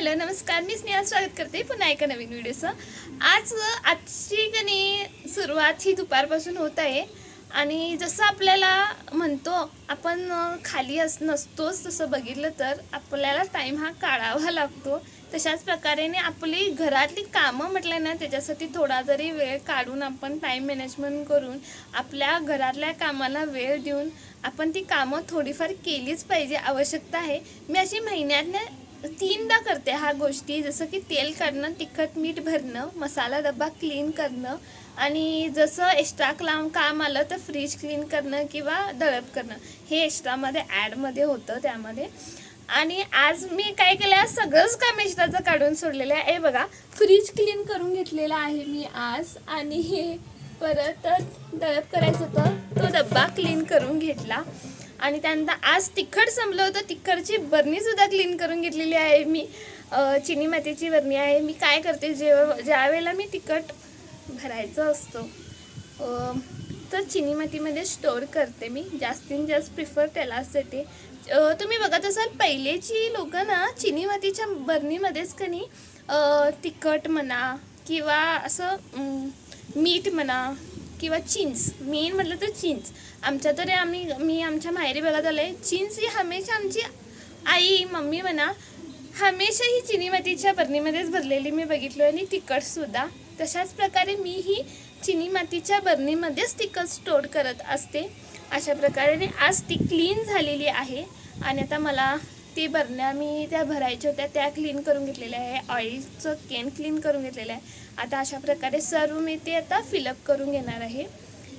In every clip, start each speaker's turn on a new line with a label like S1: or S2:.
S1: Hello नमस्कार. मी स्नेहा स्वागत करते पुन्हा एका नवीन व्हिडिओचं. आज आजची कणी सुरुवात ही दुपारपासून होत आहे. आणि जसं आपल्याला म्हणतो आपण खाली अस नसतोच तसं बघितलं तर आपल्याला टाईम हा काढावा लागतो. तशाच प्रकारेने आपली घरातली कामं म्हटलं ना त्याच्यासाठी थोडा जरी वेळ काढून आपण टाईम मॅनेजमेंट करून आपल्या घरातल्या कामाला वेळ देऊन आपण ती कामं थोडीफार केलीच पाहिजे आवश्यकता आहे. मी अशी महिन्यातनं तीनदा करते ह्या गोष्टी. जसं की तेल काढणं तिखट मीठ भरणं मसाला डब्बा क्लीन करणं आणि जसं एक्स्ट्रा क्लाम काम आलं तर फ्रीज क्लीन करणं किंवा दळप करणं. हे एक्स्ट्रामध्ये ॲडमध्ये होतं त्यामध्ये. आणि आज मी काय केलं सगळंच काम एक्स्ट्राचं काढून सोडलेलं आहे. बघा फ्रीज क्लीन करून घेतलेला आहे मी आज आणि हे परत दळप करायचं होतं तो डब्बा क्लीन करून घेतला. आणि त्यानंतर आज तिखट संपलं होतं. तिखटची बरणीसुद्धा क्लीन करून घेतलेली आहे मी. चिनी मातीची बरणी आहे. मी काय करते जेव्हा ज्या वेळेला मी तिखट भरायचं असतो तर चिनी मातीमध्ये स्टोअर करते मी. जास्तीत जास्त प्रिफर त्यालाच देते तुम्ही बघत असाल पहिलेची लोक ना चिनी मातीच्या बरणीमध्येच कणी तिखट म्हणा किंवा असं मीठ म्हणा किंवा चिंच मेन म्हटलं तर चिंच आमच्या तरी आम्ही मी आमच्या माहेरी बघत आले चिंच ही हमेशा आमची आई मम्मी म्हणा हमेशा ही चिनी मातीच्या बरणीमध्येच भरलेली मी बघितलो आणि तिखटसुद्धा तशाच प्रकारे मी ही चिनी मातीच्या बरणीमध्येच तिखट स्टोर करत असते. अशा प्रकारे आज ती क्लीन झालेली आहे. आणि आता मला ती बरण्या मी त्या भरायच्या होत्या त्या क्लीन करून घेतलेल्या आहे. ऑइलचं केन क्लीन करून घेतलेलं आहे. आता अशा प्रकारे सर्व मी ते आता फिलअप करून घेणार आहे.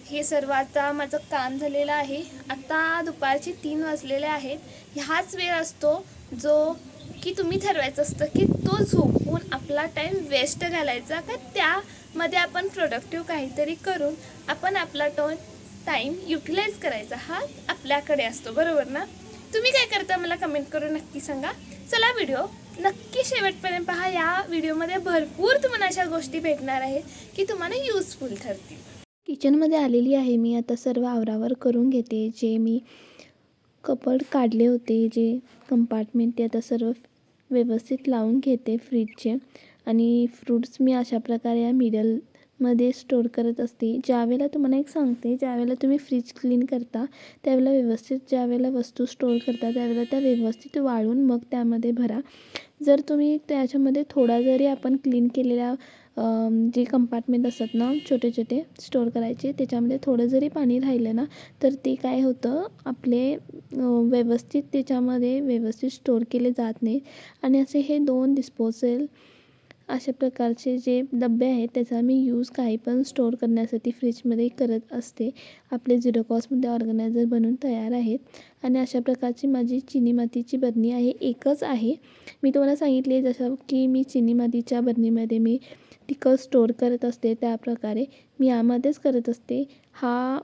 S1: हे सर्व आता माझं काम झालेलं आहे. आता दुपारचे तीन वाजलेले आहेत. ह्याच वेळ असतो जो की तुम्ही ठरवायचं असतं की तो झोपून आपला टाईम वेस्ट घालायचा का? त्यामध्ये आपण प्रोडक्टिव्ह काहीतरी करून आपण आपला टो टाईम युटिलाइज करायचा हा आपल्याकडे असतो. बरोबर ना? तुम्ही काय करता मला कमेंट करून नक्की सांगा. चला व्हिडिओ नक्की शेवटपर्यंत पहा या व्हिडिओमध्ये भरपूर तुम्हाला अशा गोष्टी भेटणार आहेत की तुम्हाला युजफुल ठरतील.
S2: किचनमध्ये आलेली आहे मी आता सर्व आवरावर करून घेते. जे मी कपड काढले होते जे कंपार्टमेंट ते आता सर्व व्यवस्थित लावून घेते फ्रीजचे आणि फ्रूट्स मी अशा प्रकारे या मिडल मध्ये स्टोअर करत असते. ज्यावेळेला तुम्हाला एक सांगते ज्यावेळेला तुम्ही फ्रीज क्लीन करता त्यावेळेला व्यवस्थित ज्यावेळेला वस्तू स्टोअर करता त्यावेळेला त्या व्यवस्थित वाळून मग त्यामध्ये भरा. जर तुम्ही त्याच्यामध्ये थोडा जरी आपण क्लीन केलेल्या जे कंपार्टमेंट असतात ना छोटे छोटे स्टोअर करायचे त्याच्यामध्ये थोडं जरी पाणी राहिलं ना तर ते काय होतं आपले व्यवस्थित त्याच्यामध्ये व्यवस्थित स्टोअर केले जात नाही आणि असे हे दोन डिस्पोजल अशा प्रकारचे जे डबे आहेत त्याचा मी यूज काही पण स्टोअर करण्यासाठी फ्रीजमध्ये करत असते. आपले झिरो कॉस्टमध्ये ऑर्गनायझर बनवून तयार आहेत. आणि अशा प्रकारची माझी चिनी मातीची बरणी आहे एकच आहे. मी तुम्हाला सांगितले जसं की मी चिनी मातीच्या बरणीमध्ये मी तिखट स्टोअर करत असते त्या प्रकारे मी यामध्येच करत असते. हा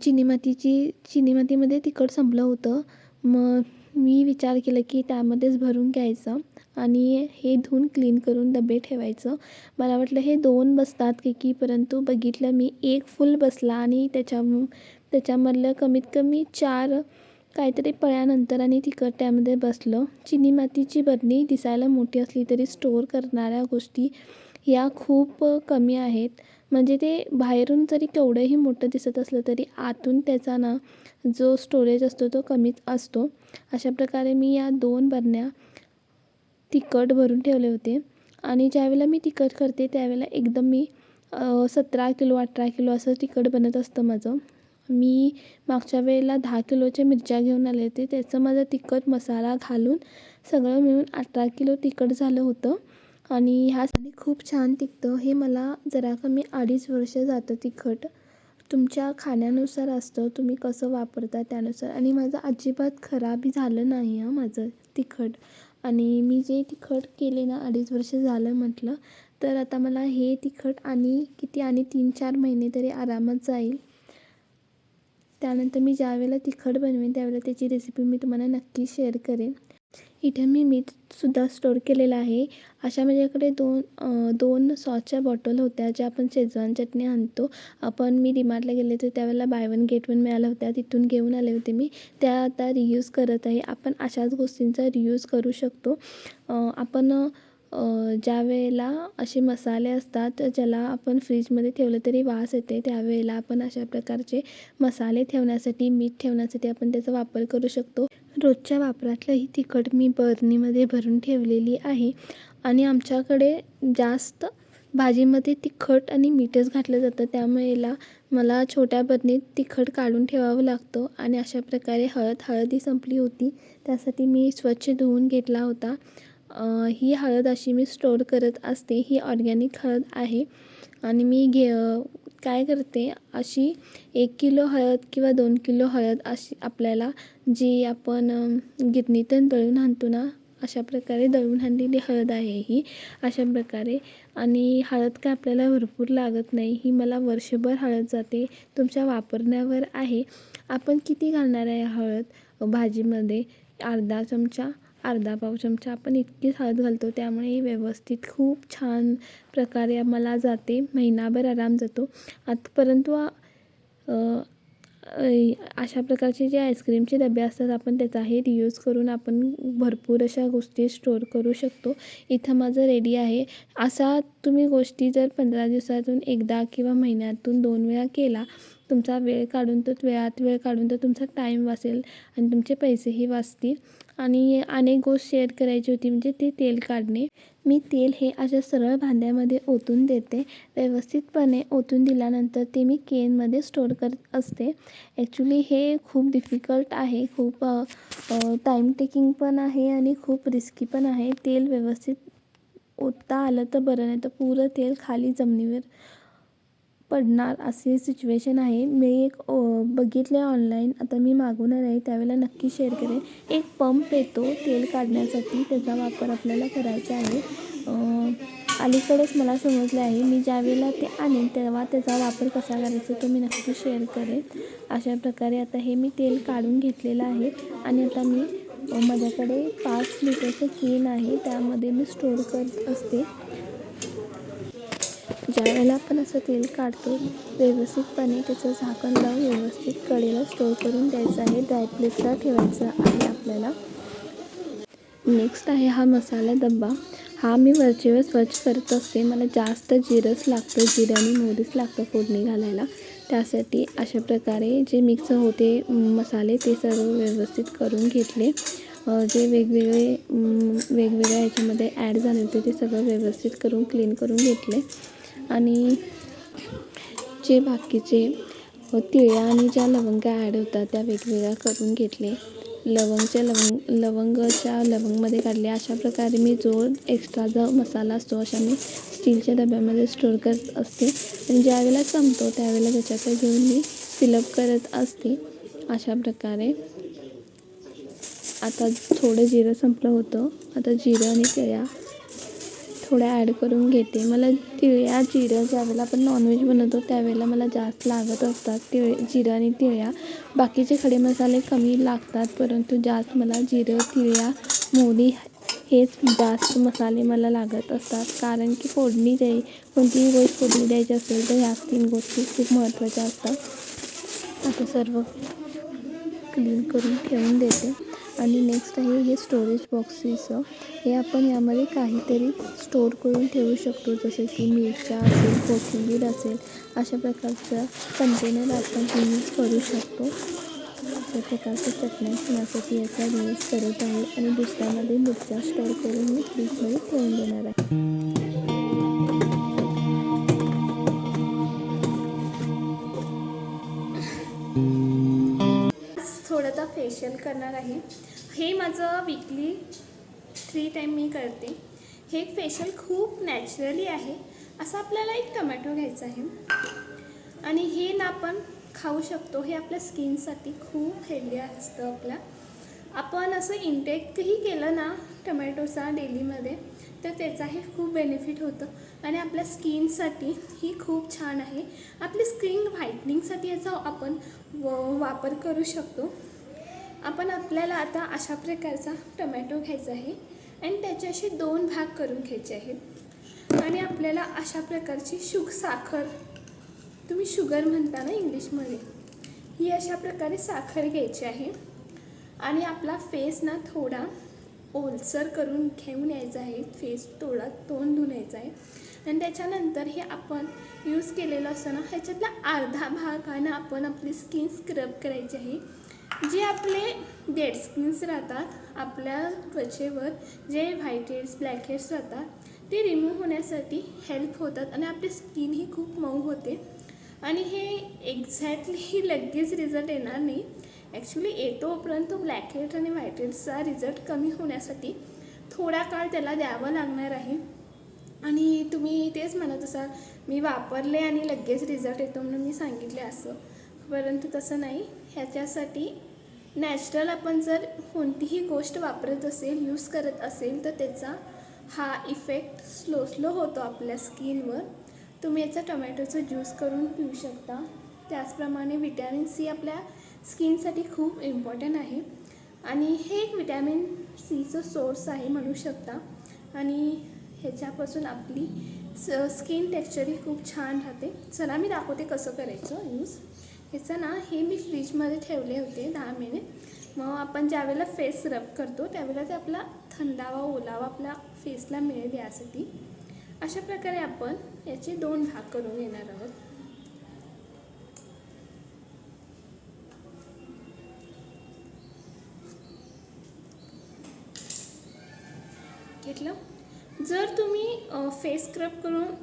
S2: चिनी मातीची चिनी मातीमध्ये तिखट संपलं होतं. मग मी विचार केला की त्यामध्येच भरून घ्यायचं आणि हे धुवून क्लीन करून डबे ठेवायचं. मला वाटलं हे दोन बसतात की की परंतु बघितलं मी एक फुल बसला आणि त्याच्या त्याच्यामधलं कमीत कमी चार काहीतरी पळ्यानंतर आणि तिखट त्यामध्ये बसलं. चिनी मातीची बरणी दिसायला मोठी असली तरी स्टोअर करणाऱ्या गोष्टी या खूप कमी आहेत. म्हणजे ते बाहेरून जरी केवढंही मोठं दिसत असलं तरी आतून त्याचा ना जो स्टोरेज असतो तो कमीच असतो. अशा प्रकारे मी या दोन बरण्या तिखट भरून ठेवले होते. आणि ज्यावेळेला मी तिखट करते त्यावेळेला एकदम मी सतरा किलो अठरा किलो असं तिखट बनत असतं माझं. मी मागच्या वेळेला दहा किलोच्या मिरच्या घेऊन आले होते. त्याचं माझं तिखट मसाला घालून सगळं मिळून अठरा किलो तिखट झालं होतं. आणि ह्यासाठी खूप छान टिकतं. हे मला जरा कमी अडीच वर्ष जातं तिखट. तुमच्या खाण्यानुसार असतं तुम्ही कसं वापरता त्यानुसार. आणि माझं अजिबात खराबी झालं नाही हां माझं तिखट. आणि मी जे तिखट केले ना अडीच वर्ष झालं म्हटलं तर आता मला हे तिखट आणि किती आणि तीन चार महिने तरी आरामात जाईल. त्यानंतर मी ज्यावेळेला तिखट बनवेन त्यावेळेला त्याची रेसिपी मी तुम्हाला नक्की शेअर करेन. इथे मी मीठसुद्धा स्टोअर केलेलं आहे. अशा माझ्याकडे दोन दोन सॉसच्या बॉटल होत्या ज्या आपण शेजवान चटणी आणतो. आपण मी डिमार्टला गेले होते त्यावेळेला बाय वन गेट वन मिळाल्या होत्या तिथून घेऊन आले होते मी. त्या आता रियूज करत आहे. आपण अशाच गोष्टींचा रियूज करू शकतो. आपण ज्या वेळेला असे मसाले असतात ज्याला आपण फ्रीजमध्ये ठेवलं तरी वास येते त्यावेळेला आपण अशा प्रकारचे मसाले ठेवण्यासाठी मीठ ठेवण्यासाठी आपण त्याचा वापर करू शकतो. रोजच्या वापरातलं ही तिखट मी बरणीमध्ये भरून ठेवलेली आहे. आणि आमच्याकडे जास्त भाजीमध्ये तिखट आणि मीठच घातलं जातं. त्यामुळे याला मला छोट्या बरणीत तिखट काढून ठेवावं लागतं. आणि अशा प्रकारे हळद हळदी संपली होती. त्यासाठी मी स्वच्छ धुवून घेतला होता. ही हळद अशी मी स्टोअर करत असते. ही ऑर्गॅनिक हळद आहे. आणि मी घे काय करते अशी एक किलो हळद किंवा दोन किलो हळद अशी आपल्याला जी आपण गिरणीतून दळून आणतो ना अशा प्रकारे दळून आणलेली हळद आहे ही. अशा प्रकारे. आणि हळद काय आपल्याला भरपूर लागत नाही ही मला वर्षभर हळद जाते तुमच्या वापरण्यावर आहे. आपण किती घालणार आहे हळद? भाजीमध्ये अर्धा चमचा? अर्धा पाव चमचा आपण इतकीच हळद घालतो त्यामुळे ही व्यवस्थित खूप छान प्रकारे आम्हाला जाते. महिनाभर आराम जातो. आत परंतु अशा प्रकारचे जे आईस्क्रीमचे डबे असतात आपण त्याचाही रियूज करून आपण भरपूर अशा गोष्टी स्टोअर करू शकतो. इथं माझं रेडी आहे. असा तुम्ही गोष्टी जर पंधरा दिवसातून एकदा किंवा महिन्यातून दोन वेळा केला तुमचा वेळ काढून तर वेळात वेळ काढून तर तुमचा टाईम वाचेल आणि तुमचे पैसेही वाचतील. आणि अनेक गोष्ट शेअर करायची होती म्हणजे ते तेल काढणे. मी तेल हे अशा सरळ भांड्यामध्ये ओतून देते. व्यवस्थितपणे ओतून दिल्यानंतर ते मी केनमध्ये स्टोअर करत असते. ॲक्च्युली हे खूप डिफिकल्ट आहे खूप टाईम टेकिंग पण आहे आणि खूप रिस्की पण आहे. तेल व्यवस्थित ओतता आलं तर बरं नाही तर पुरं तेल खाली जमिनीवर पडणार असे सिच्युएशन आहे. मी एक बघितले ऑनलाईन आता मी मागवणार आहे. त्यावेळेला नक्की शेअर करेन. एक पंप येतो तेल काढण्यासाठी. त्याचा वापर आपल्याला करायचा आहे. अलीकडेच मला समजले आहे. मी ज्यावेळेला ते आणेन तेव्हा त्याचा वापर कसा करायचा तो मी नक्की शेअर करेन. अशा प्रकारे आता हे मी तेल काढून घेतलेलं आहे. आणि आता मी माझ्याकडे पाच लिटरचं केन आहे. त्यामध्ये मी स्टोअर करत असते. ज्या वेळेला आपण असं तेल काढतो व्यवस्थितपणे त्याचं झाकण लावून व्यवस्थित कडेला स्टोअर करून द्यायचं आहे. ड्राय प्लेसला ठेवायचं आहे आपल्याला. नेक्स्ट आहे हा मसाला डब्बा. हा मी वरचेवर स्वच्छ करत असते. मला जास्त जिरंच लागतं जिरं आणि मोहरीच लागतं फोडणी घालायला. त्यासाठी अशा प्रकारे जे मिक्स होते मसाले ते सर्व व्यवस्थित करून घेतले. जे वेगवेगळे वेगवेगळ्या याच्यामध्ये ॲड झाले होते ते सगळं व्यवस्थित करून क्लीन करून घेतले. आणि जे बाकीचे तिळ्या आणि ज्या लवंगा ॲड होतात त्या वेगवेगळ्या करून घेतले. लवंगच्या लवंग लवंगच्या लवंगमध्ये काढले. अशा प्रकारे मी जो एक्स्ट्रा जो मसाला असतो अशा मी स्टीलच्या डब्यामध्ये स्टोर करत असते. आणि ज्यावेळेला संपतो त्यावेळेला त्याच्यात घेऊन मी फिलअप करत असते. अशा प्रकारे. आता थोडं जिरं संपलं होतं. आता जिरं आणि तिळ्या थोड्या ॲड करून घेते. मला तिळ्या जिरं ज्यावेळेला आपण नॉनव्हेज बनवतो त्यावेळेला मला जास्त लागत असतात तिळ जिरं आणि तिळ्या. बाकीचे खडे मसाले कमी लागतात परंतु जास्त मला जिरं तिळ्या मोहरी हेच जास्त मसाले मला लागत असतात. कारण की फोडणी द्याय कोणतीही गोष्ट फोडणी द्यायची असेल तर ह्या तीन गोष्टी खूप महत्त्वाच्या असतात. आता सर्व क्लीन करून ठेवून देते. आणि नेक्स्ट आहे हे स्टोरेज बॉक्सेसचं हे आपण यामध्ये काहीतरी स्टोअर करून ठेवू शकतो. जसे की मिरच्या असेल कोथिंबीर असेल अशा प्रकारचा कंटेनर आपण यूज करू शकतो. अशा प्रकारच्या चटण्या ठेवण्यासाठी याचा यूज करत आहे. आणि दुसऱ्यामध्ये मिरच्या स्टोअर करून मी फ्रीजमध्ये ठेवून देणार आहे.
S1: फेशियल करणार आहे. हे माझं वीकली थ्री टाईम मी करते. हे फेशियल खूप नॅचरली आहे. असं आपल्याला एक टमॅटो घ्यायचा आहे. आणि हे ना आपण खाऊ शकतो. हे आपल्या स्किनसाठी खूप हेल्दी असतं आपल्या आपण असं इंटेकही केलं ना टमॅटोचा डेलीमध्ये तर त्याचाही खूप बेनिफिट होतं. आणि आपल्या स्किनसाठी ही खूप छान आहे. आपली स्किन व्हाईटनिंगसाठी याचा आपण व वापर करू शकतो. आपण आपल्याला आता अशा प्रकारचा टमॅटो घ्यायचा आहे आणि त्याचे असे दोन भाग करून घ्यायचे आहेत. आणि आपल्याला अशा प्रकारची शुग साखर तुम्ही शुगर म्हणता ना इंग्लिशमध्ये ही अशा प्रकारे साखर घ्यायची आहे. आणि आपला फेस ना थोडा ओलसर करून घेऊन यायचा आहे. फेस थोडा तोंड धुऊन यायचा आहे. आणि त्याच्यानंतर हे आपण यूज केलेलं असतं ना ह्याच्यातला अर्धा भाग आहे ना आपण आपली स्किन स्क्रब करायची आहे. जे आपले डेड स्किन्स राहतात आपल्या त्वचेवर जे व्हाईट हेड्स ब्लॅक हेड्स राहतात ते रिमूव्ह होण्यासाठी हेल्प होतात आणि आपली स्किन ही खूप मऊ होते. आणि हे एक्झॅक्टली लगेच रिझल्ट येणार नाही. ॲक्च्युली येतो परंतु ब्लॅक हेड आणि व्हाईट हेड्सचा रिझल्ट कमी होण्यासाठी थोडा काळ त्याला द्यावं लागणार आहे. आणि तुम्ही तेच म्हणत असाल मी वापरले आणि लगेच रिझल्ट येतो म्हणून मी सांगितले असं. परंतु तसं नाही. ह्याच्यासाठी नॅचरल आपण जर कोणतीही गोष्ट वापरत असेल यूज करत असेल तर त्याचा हा इफेक्ट स्लो स्लो होतो आपल्या स्किनवर. तुम्ही याचा टोमॅटोचं ज्यूस करून पिऊ शकता. त्याचप्रमाणे विटॅमिन सी आपल्या स्किनसाठी खूप इम्पॉर्टंट आहे. आणि हे एक विटॅमिन सीचं सोर्स आहे म्हणू शकता. आणि ह्याच्यापासून आपली स स्किन टेक्स्चरही खूप छान राहते. चला मी दाखवते कसं करायचं यूज. ह्याचं ना हे मी फ्रीजमध्ये ठेवले होते दहा मिनिट. मग आपण ज्यावेळेला फेस रब करतो त्यावेळेला ते आपला थंडावा ओलावा आपल्या फेसला मिळेल यासाठी. अशा प्रकारे आपण याचे दोन भाग करून घेणार आहोत. घेतलं? जर तुम्ही फेस स्क्रब करून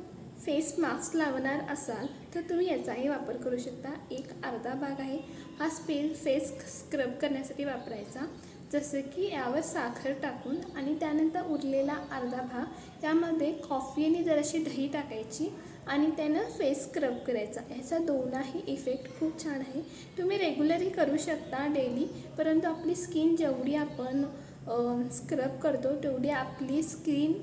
S1: फेस मास्क लावणार असाल तर तुम्ही याचाही वापर करू शकता. एक अर्धा भाग आहे. हा स्पे फेस स्क्रब करण्यासाठी वापरायचा. जसं की यावर साखर टाकून आणि त्यानंतर उरलेला अर्धा भाग त्यामध्ये कॉफी आणि जराशी दही टाकायची आणि त्यानं फेस स्क्रब करायचा. ह्याचा दोनाही इफेक्ट खूप छान आहे. तुम्ही रेग्युलरही करू शकता डेली परंतु आपली स्किन जेवढी आपण स्क्रब करतो तेवढी आपली स्किन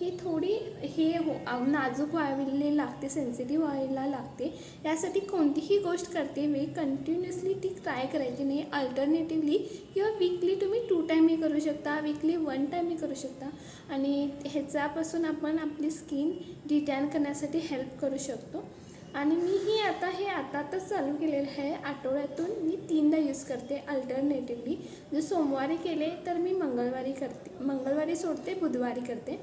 S1: ही थोडी हे हो नाजूक व्हायला लागते सेन्सिटिव्ह व्हायला लागते. यासाठी कोणतीही गोष्ट करते वेळी कंटिन्युअसली ती ट्राय करायची नाही. अल्टरनेटिव्हली किंवा वीकली तुम्ही टू टाईमही करू शकता वीकली वन टाईमही करू शकता. आणि ह्याच्यापासून आपण आपली स्किन डिटॅन करण्यासाठी हेल्प करू शकतो. आणि मी ही आता हे आता आताच चालू केलेलं आहे. आठवड्यातून मी तीनदा यूज करते अल्टरनेटिव्हली जर सोमवारी केले तर मी मंगळवारी करते. मंगळवारी सोडते बुधवारी करते.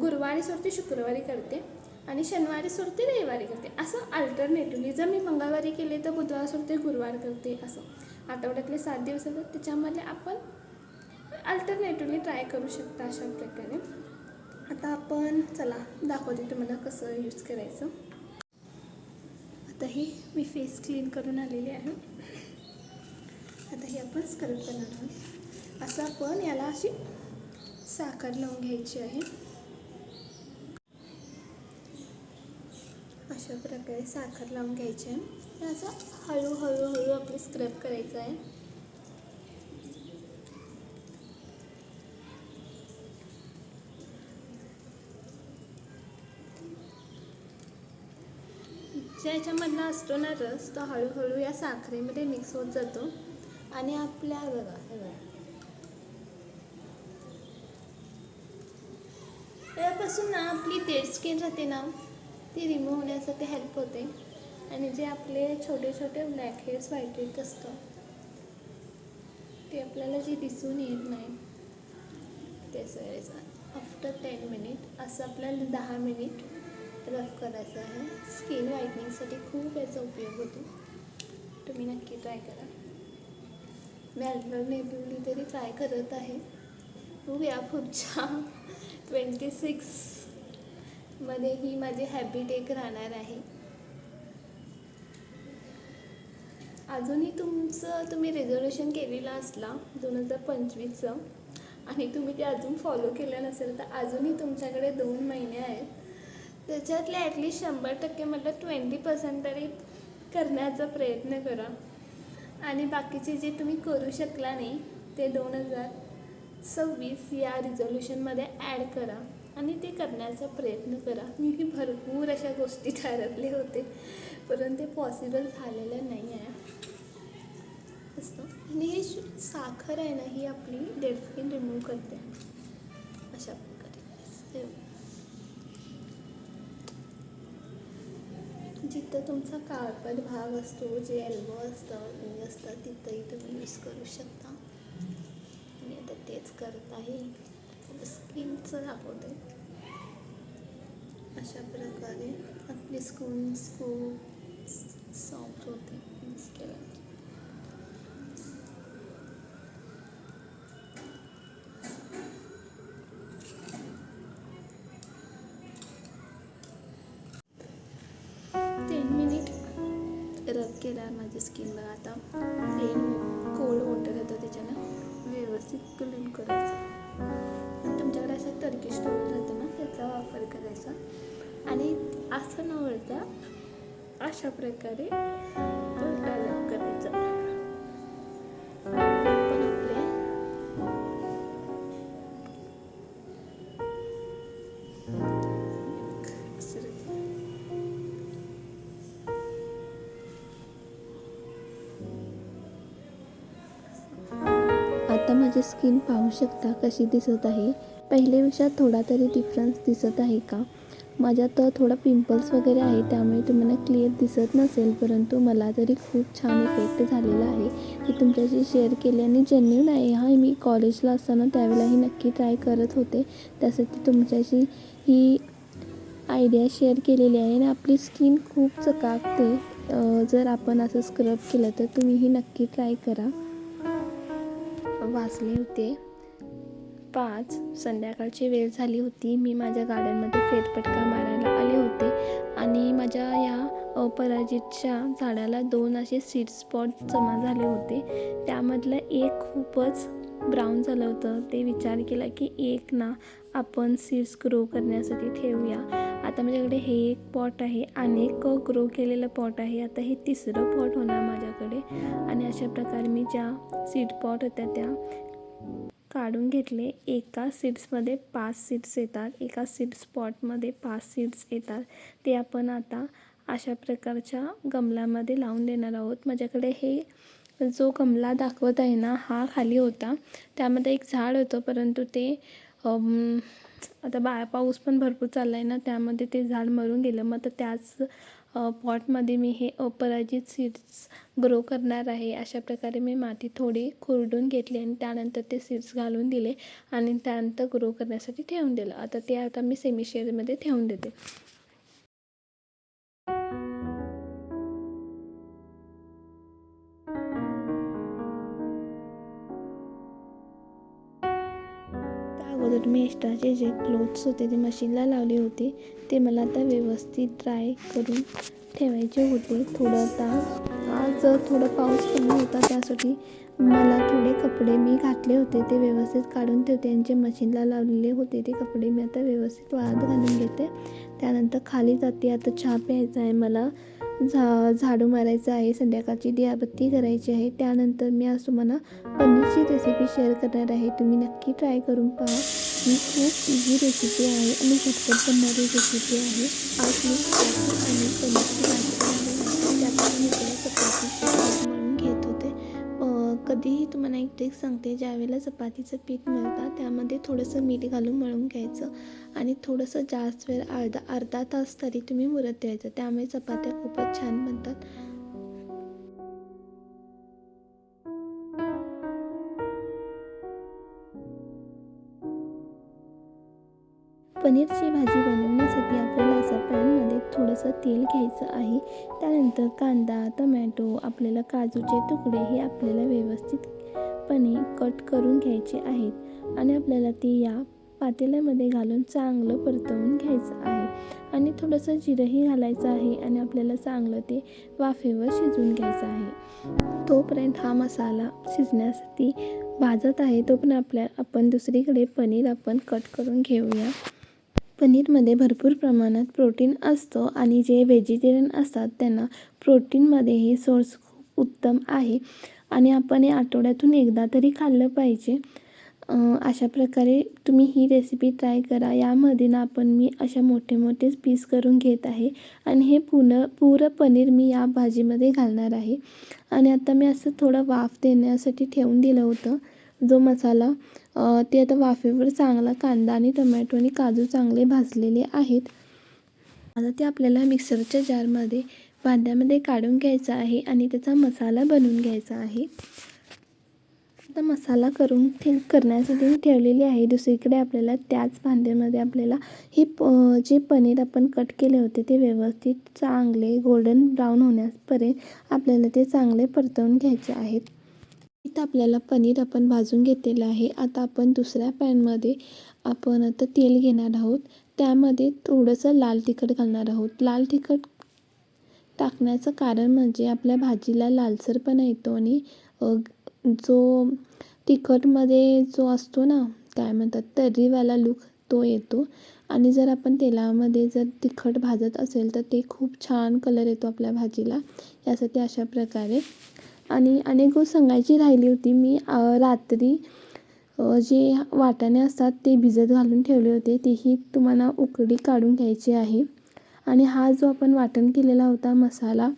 S1: गुरुवारी सोडते शुक्रवारी करते आणि शनिवारी सोडते रविवारी करते. असं अल्टरनेटिव्हली जर मी मंगळवारी केले तर बुधवार सोडते गुरुवार करते असं. आठवड्यातले सात दिवस असतात त्याच्यामध्ये आपण अल्टरनेटिव्हली ट्राय करू शकता अशा प्रकारे. आता आपण चला दाखवते तुम्हाला कसं यूज करायचं. आता हे मी फेस क्लीन करून आलेली आहे. आता हे आपण स्क्रब करणार आहोत. असं आपण याला अशी साखर लावून घ्यायची आहे. अशा प्रकारे साखर लावून घ्यायची आहे. आणि असं हळूहळू हळू आपली स्क्रब करायचं आहे. ज्याच्यामधला असतो ना रस तो हळूहळू या साखरेमध्ये मिक्स होत जातो. आणि आपल्या बघा हे बघा. यापासून ना आपली डेड स्किन राहते ना ती रिमूव्ह होण्यासाठी हेल्प होते. आणि जे आपले छोटे छोटे ब्लॅक हेड्स व्हाईट हेड्स असतं ते आपल्याला जे दिसून येत नाही ते सगळेचं आफ्टर टेन मिनिट असं आपल्याला दहा मिनिट रफ करायचं आहे. स्किन व्हाईटनिंगसाठी खूप याचा उपयोग होतो. तुम्ही नक्की ट्राय करा. मी अल्टरनेटिव्हली तरी ट्राय करत आहे. बघूया पुढच्या ट्वेंटी सिक्स मध्ये ही माझी हॅबिट एक राहणार आहे. अजूनही तुमचं तुम्ही रिझर्वेशन केलेलं असला दोन हजार पंचवीसचं आणि तुम्ही ते अजून फॉलो केलं नसेल तर अजूनही तुमच्याकडे दोन महिने आहेत. त्याच्यातले ॲटलिस्ट शंभर टक्के म्हटलं ट्वेंटी पर्सेंट तरी करण्याचा प्रयत्न करा. आणि बाकीचे जे तुम्ही करू शकला नाही ते दोन हजार सव्वीस या रिझोल्युशनमध्ये ॲड करा. आणि ते करण्याचा प्रयत्न करा. मी भरपूर अशा गोष्टी ठरवले होते. परंतु ते पॉसिबल झालेलं नाही आहे
S2: असतं आणि हे साखर आहे ना ही आपली डेड स्किन रिमूव्ह करते. अशा प्रकारे. जिथं तुमचा काळपट भाग असतो जे एल्बो असतं मी असतं तिथंही तुम्ही यूज करू शकता. मी आता तेच करत आहे. स्किनचं दाखवते. अशा प्रकारे आपली स्किन खूप सॉफ्ट होते. यूज केल्यावर टेन मिनिट रब केला माझी स्किन बघा. करायचं. आणि असं न वळता अशा प्रकारे माझी स्किन पाहू शकता कशी दिसत आहे. पहिलेपेक्षा थोडा तरी डिफरन्स दिसत आहे का? माझ्या तर थोडा पिंपल्स वगैरे आहे त्यामुळे तुम्हाला क्लिअर दिसत नसेल परंतु मला तरी खूप छान इफेक्ट झालेला आहे. की तुमच्याशी शेअर केले आणि जेन्युन आहे. हा मी कॉलेजला असताना त्यावेळेलाही नक्की ट्राय करत होते. त्यासाठी तुमच्याशी ही आयडिया शेअर केलेली आहे आणि आपली स्किन खूप चकाकते. जर आपण असं स्क्रब केलं तर तुम्हीही नक्की ट्राय करा. वाचले होते. पाच. संध्याकाळची वेळ झाली होती. मी माझ्या गार्डनमध्ये फेरफटका मारायला आले होते आणि माझ्या या अपराजितच्या झाडाला दोन असे सीड स्पॉट जमा झाले होते. त्यामधलं एक खूपच ब्राऊन झालं होतं. ते विचार केला की एक ना आपण सीड्स ग्रो करण्यासाठी ठेवूया. आता माझ्याकडे हे एक पॉट आहे आणि एक ग्रो केलेलं पॉट आहे. आता हे तिसरं पॉट होणार माझ्याकडे. आणि अशा प्रकारे मी ज्या सीड पॉट होत्या त्या काढून घेतले. एका सीड्समध्ये पाच सीड्स येतात. एका सीड स्पॉटमध्ये पाच सीड्स येतात. ते आपण आता अशा प्रकारच्या गमल्यामध्ये लावून देणार आहोत. माझ्याकडे हे जो गमला दाखवत आहे ना हा खाली होता. त्यामध्ये एक झाड होतं परंतु ते आता बा पाऊस पण भरपूर चालला आहे ना त्यामध्ये ते झाड मरून गेलं. मग तर त्याच पॉटमध्ये मी हे अपराजित सीड्स ग्रो करणार आहे अशा प्रकारे मी माती थोडी खुरडून घेतली आणि त्यानंतर ते सीड्स घालून दिले आणि त्यानंतर ग्रो करण्यासाठी ठेवून दिलं. आता ते आता मी सेमी शेअरमध्ये ठेवून देते. मी एक्स्ट्राचे जे क्लोथ्स होते ते मशीनला लावले होते ते मला आता व्यवस्थित ड्राय करून ठेवायचे होते. थोडं आता आज थोडं पाऊस कमी होता त्यासाठी मला थोडे कपडे मी घातले होते ते व्यवस्थित काढून ठेवते. आणि जे मशीनला लावलेले होते ते कपडे मी आता व्यवस्थित वाळत घालून घेते. त्यानंतर खाली जाते. आता चहा प्यायचा आहे मला झा झाडू मारायचं आहे संध्याकाळची दियाबत्ती करायची आहे. त्यानंतर मी आज तुम्हाला पनीरची रेसिपी शेअर करणार आहे. तुम्ही नक्की ट्राय करून पहा. ही खूप इझी रेसिपी आहे आणि झटपट बनणारी रेसिपी आहे. आज मी चपाती आणि पनीरची भाजी मी चपातीचे मळून घेत होते. कधीही तुम्हाला एक ट्रिक सांगते ज्यावेळेला चपातीचं पीठ मिळतं त्यामध्ये थोडंसं मीठ घालून मळून घ्यायचं आणि थोडंसं जास्त वेळ अर्धा अर्धा तास तरी तुम्ही मुरत द्यायचं त्यामुळे चपात्या खूपच छान बनतात. पनीरची भाजी बनवण्यासाठी आपल्याला असं पॅनमध्ये थोडंसं तेल घ्यायचं आहे. त्यानंतर कांदा टमॅटो आपल्याला काजूचे तुकडे हे आपल्याला व्यवस्थितपणे कट करून घ्यायचे आहेत. आणि आपल्याला ते या पातेल्यामध्ये घालून चांगलं परतवून घ्यायचं आहे. आणि थोडंसं जिरंही घालायचं आहे आणि आपल्याला चांगलं ते वाफेवर शिजवून घ्यायचं आहे. तोपर्यंत हा मसाला शिजण्यासाठी भाजत आहे. तो पण आपल्या आपण दुसरीकडे पनीर आपण कट करून घेऊया. पनीरमध्ये भरपूर प्रमाणात प्रोटीन असतो आणि जे व्हेजिटेरियन असतात त्यांना प्रोटीनमध्ये हे सोर्स खूप उत्तम आहे. आणि आपण हे आठवड्यातून एकदा तरी खाल्लं पाहिजे. अशा प्रकारे तुम्ही ही रेसिपी ट्राय करा. यामध्ये ना आपण मी अशा मोठे मोठेच पीस करून घेत आहे. आणि हे पुन पुरं पनीर मी या भाजीमध्ये घालणार आहे. आणि आता मी असं थोडं वाफ देण्यासाठी ठेवून दिलं होतं. जो मसाला ते आता वाफेवर चांगला कांदा आणि टमॅटो आणि काजू चांगले भाजलेले आहेत. आता ते आपल्याला मिक्सरच्या जारमध्ये भांड्यामध्ये काढून घ्यायचं आहे आणि त्याचा मसाला बनवून घ्यायचा आहे. आता मसाला करून ठे करण्यासाठी मी ठेवलेली आहे. दुसरीकडे आपल्याला त्याच भांड्यामध्ये आपल्याला हे प जे पनीर आपण कट केले होते ते व्यवस्थित चांगले गोल्डन ब्राऊन होण्यापर्यंत आपल्याला ते चांगले परतवून घ्यायचे आहेत. इथं आपल्याला पनीर आपण भाजून घेतलेलं आहे. आता आपण दुसऱ्या पॅनमध्ये आपण आता तेल घेणार आहोत. त्यामध्ये थोडंसं लाल तिखट घालणार आहोत. लाल तिखट टाकण्याचं कारण म्हणजे आपल्या भाजीला लालसरपणा येतो आणि जो तिखटमध्ये जो असतो ना काय म्हणतात तर्रीवाला लूक तो येतो. आणि जर आपण तेलामध्ये जर तिखट भाजत असेल तर ते खूप छान कलर येतो आपल्या भाजीला. यासाठी अशा प्रकारे आणि अनेक गोष्ट सांगायची राहिली होती. मी रात्री जे वाटाणे असतात ते भिजत घालून ठेवले होते. तेही तुम्हाला उकडी काढून घ्यायची आहे. आणि हा जो आपण वाटण केलेला होता मसाला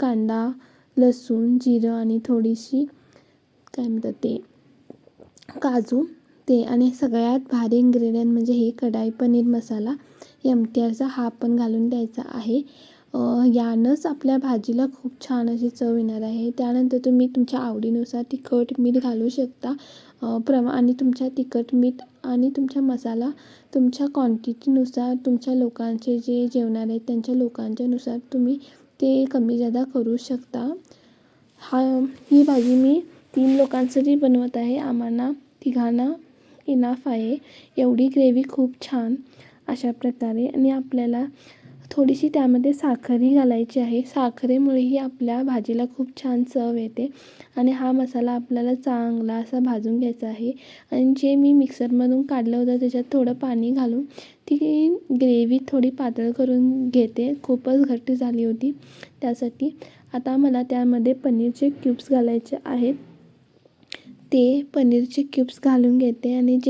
S2: कांदा लसूण जिरं आणि थोडीशी काय म्हणतात ते काजू ते आणि सगळ्यात भारी इन्ग्रेडियंट म्हणजे हे कढाई पनीर मसाला एम टी आरचा हा पण घालून द्यायचा आहे. यानंच आपल्या भाजीला खूप छान अशी चव येणार आहे. त्यानंतर तुम्ही तुमच्या आवडीनुसार तिखट मीठ घालू शकता. अ, प्रमा आणि तुमच्या तिखट मीठ आणि तुमच्या मसाला तुमच्या क्वांटिटीनुसार तुमच्या लोकांचे जे जेवणार आहेत त्यांच्या लोकांच्यानुसार तुम्ही ते कमी जादा करू शकता. हा ही भाजी मी तीन लोकांसाठी बनवत आहे आम्हाला तिघांना इनाफ आहे. एवढी ग्रेव्ही खूप छान अशा प्रकारे आणि आपल्याला थोडीशी त्यामध्ये साखरही घालायची आहे. साखरेमुळेही आपल्या भाजीला खूप छान चव येते आणि हा मसाला आपल्याला चांगला असा भाजून घ्यायचा आहे. आणि जे मी मिक्सरमधून काढलं होतं त्याच्यात थोडं पाणी घालून ती ग्रेव्ही थोडी पातळ करून घेते. खूपच घट्ट झाली होती. त्यासाठी आता मला त्यामध्ये पनीरचे क्यूब्स घालायचे आहेत. ते पनीरचे क्यूब्स घालून घेते आणि जे